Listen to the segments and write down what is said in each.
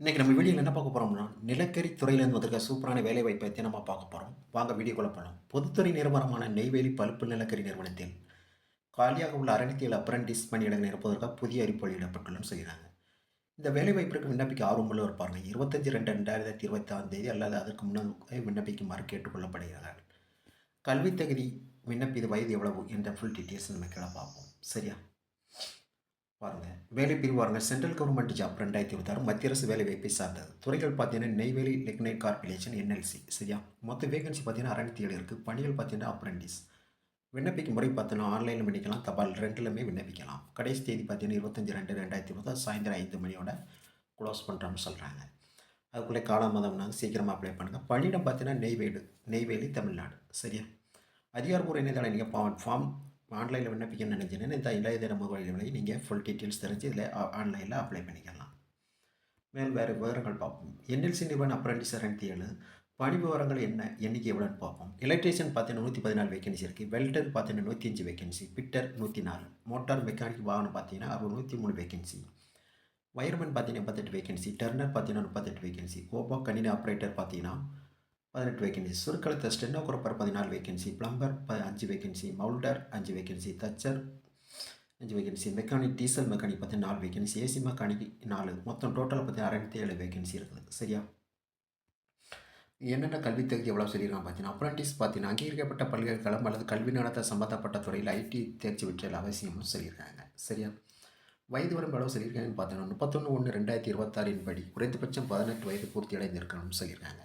இன்றைக்கி நம்ம வீடியோவில் என்ன பார்க்க போகிறோம்னா நிலக்கரி துறையிலேருந்து வந்திருக்க சூப்பரான வேலை வாய்ப்பை பற்றி நம்ம பார்க்க போகிறோம் வாங்க வீடியோக்குள்ள போகலாம் பொதுத்துறை நிறுவனமான நெய்வேலி பழுப்பு நிலக்கரி நிறுவனத்தில் காலியாக உள்ள அறநித்தியல் அப்ரண்டிஸ் பணியிடங்கள் நிரப்புவதற்காக புதிய அறிவிப்பு வெளியிடப்பட்டுள்ளன்னு சொல்கிறாங்க இந்த வேலை வாய்ப்பிற்கு விண்ணப்பிக்க ஆர்வமுள்ள இருப்பாங்க இருபத்தஞ்சி ரெண்டு ரெண்டாயிரத்தி இருபத்தாம் தேதி அல்லது அதற்கு முன்னாடி விண்ணப்பிக்குமாறு கேட்டுக்கொள்ளப்படுகிறார்கள். கல்வி தகுதி விண்ணப்பிது வயது எவ்வளவு என்ற ஃபுல் டீட்டெயில்ஸ் நம்ம கீழே பார்ப்போம். சரியா? பாருங்கள் வேலை பிரிவு பாருங்கள் சென்ட்ரல் கவர்மெண்ட் ஜாப் ரெண்டாயிரத்தி இருபத்தாறு மத்திய அரசு வேலை வாய்ப்பை சார்ந்தது. துறைகள் பார்த்தீங்கன்னா நெய்வேலி லிக்னைட் கார்பரேஷன் என்எல்சி சரியா? மொத்த வேகன்சி பார்த்தீங்கன்னா அறநூத்தி ஏழு இருக்குது பணிகள் பார்த்தீங்கன்னா அப்ரண்டிஸ் விண்ணப்பிக்கும் முறை பார்த்தீங்கன்னா ஆன்லைனில் விண்ணப்பிக்கலாம். தபால் ரெண்டுலையுமே விண்ணப்பிக்கலாம். கடைசி தேதி பார்த்தீங்கன்னா இருபத்தஞ்சி ரெண்டு ரெண்டாயிரத்தி இருபத்தாறு. சாயந்தரம் ஐந்து மணியோட க்ளோஸ் பண்ணுறோம்னு சொல்கிறாங்க அதுக்குள்ளே காலமாதம்னா சீக்கிரமாக அப்ளை பண்ணுங்கள் பணியிடம் பார்த்தீங்கன்னா நெய்வேலி நெய்வேலி தமிழ்நாடு. சரியா? அதிகாரப்பூர்வ இணையதளம் நீங்கள் ஃபார்ம் ஆன்லைனில் விண்ணப்பிக்கணும்னு நினைச்சீங்கன்னா இந்த இளையதின முகவரிகளை நீங்கள் ஃபுல் டீட்டெயில்ஸ் தெரிஞ்சு இதில் ஆன்லைனில் அப்ளை பண்ணிக்கலாம். மேல் வேறு விவரங்கள் பார்ப்போம். என்எல்சி நிறுவனம் அப்ரண்டிஸ் ரெண்டு ஏழு. பணி விவரங்கள் என்ன? எண்ணிக்கை எவ்வளோன்னு பார்ப்போம். எலக்ட்ரீஷியன் பார்த்தீங்கன்னா நூற்றி பதினாலு வேகன்சி இருக்குது வெல்டர் பார்த்தீங்கன்னா நூற்றி அஞ்சு வேகன்சி பிட்டர் நூற்றி நாலு மோட்டார் மெக்கானிக் வாகனம் பார்த்தீங்கன்னா அறுபது நூற்றி மூணு வேகன்சி வயர்மேன் பார்த்தீங்கன்னா முப்பத்தெட்டு வேகன்சி டர்னர் பார்த்தீங்கன்னா முப்பத்தெட்டு வேகன்சி ஓபோ கணினி ஆப்ரேட்டர் பார்த்தீங்கன்னா பதினெட்டு வேகன்சி சுருக்கழுத்த ஸ்டெனோகிராஃபர் பதினாலு வேகன்சி பிளம்பர் ப அஞ்சு வேகன்சி மவுல்டர் அஞ்சு வேகன்சி தச்சர் அஞ்சு வேகன்சி மெக்கானிக் டீசல் மெக்கானிக் பார்த்தீங்கன்னா நாலு வேகன்சி ஏசி மெக்கானிக் நாலு. மொத்தம் டோட்டலாக பார்த்தீங்கன்னா அறுபத்தி ஏழு வேகன்சி இருக்குது. சரியா? என்னென்ன கல்வி தகுதி எவ்வளோ சொல்லியிருக்காங்க பார்த்தீங்கன்னா அப்ரண்டிஸ் பார்த்தீங்கன்னா அங்கீகரிக்கப்பட்ட பல்கலைக்கழகம் அல்லது கல்வி நடத்த சம்பந்தப்பட்ட துறையில் ஐடி தேர்ச்சி பெற்றல் அவசியம்னு சொல்லியிருக்காங்க. சரியா? வயது வரம்பு எவ்வளோ சொல்லியிருக்காங்கன்னு பார்த்தீங்கன்னா முப்பத்தொன்று ஒன்று ரெண்டாயிரத்தி இருபத்தாறின் படி குறைந்தபட்சம் பதினெட்டு வயது பூர்த்தி அடைந்திருக்கணும்னு சொல்லியிருக்காங்க.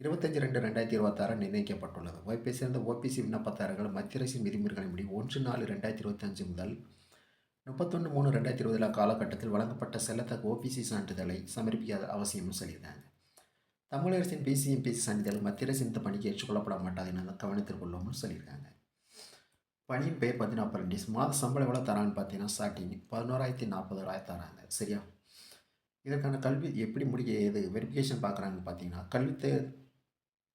இருபத்தஞ்சி ரெண்டு ரெண்டாயிரத்தி இருபத்தாறு நிர்ணயிக்கப்பட்டுள்ளது. வாய்ப்பை சேர்ந்த ஓபிசி விண்ணப்பதாரர்கள் மத்திய அரசின் விதிமுறைகளின்படி ஒன்று நாலு ரெண்டாயிரத்தி இருபத்தஞ்சு முதல் முப்பத்தொன்று மூணு ரெண்டாயிரத்தி இருபதில் காலகட்டத்தில் வழங்கப்பட்ட செல்லத்தக்க ஓபிசி சான்றிதழை சமர்ப்பிக்க அவசியம்னு சொல்லியிருக்காங்க. தமிழரசின் பிசிஎம்பிசி சான்றிதழ் மத்திய அரசின் இந்த பணிக்கு ஏற்றுக்கொள்ளப்பட மாட்டாது என கவனத்தில் கொள்ளோம்னு சொல்லியிருக்காங்க. பணியின் பெயர் பார்த்தீங்கன்னா அப்ரண்டிஸ் மாத சம்பளம் எவ்வளோ தரான்னு பார்த்தீங்கன்னா ஸ்டார்டிங் பதினோராயிரத்தி நாற்பது ரூபாய் தராங்க. சரியா? இதற்கான கல்வி எப்படி முடிக்க இது வெரிஃபிகேஷன் பார்க்குறாங்கன்னு பார்த்தீங்கன்னா கல்வி தே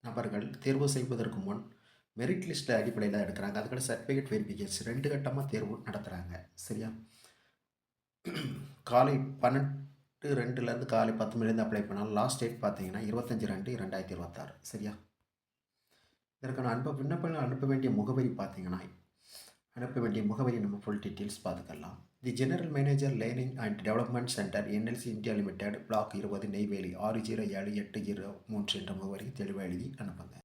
நபர்கள் தேர்வு செய்வதற்கு முன் மெரிட் லிஸ்ட் அடிப்படையில் தான் எடுக்கிறாங்க. அதுக்கான சர்டிஃபிகேட் வெரிஃபிகேஷன் ரெண்டு கட்டமாக தேர்வு நடத்துகிறாங்க சரியா? காலை பன்னெண்டு ரெண்டுலேருந்து காலை பத்து மணிலேருந்து அப்ளை பண்ணாலும் லாஸ்ட் டேட் பார்த்தீங்கன்னா இருபத்தஞ்சி ரெண்டு ரெண்டாயிரத்தி இருபத்தாறு. சரியா? இதற்கான அனுப்ப விண்ணப்பங்கள் அனுப்ப வேண்டிய முகவரி பார்த்தீங்கன்னா அனுப்ப வேண்டிய முகவரி நம்ம ஃபுல் டீட்டெயில்ஸ் பார்த்துக்கலாம். The general manager learning and development centre NLC India limited block இருபது நெய்வேலி ஆறு ஜீரோ ஏழு எட்டு ஜீரோ மூன்று என்ற முகவரி தெளிவாக எழுதி அனுப்புங்க.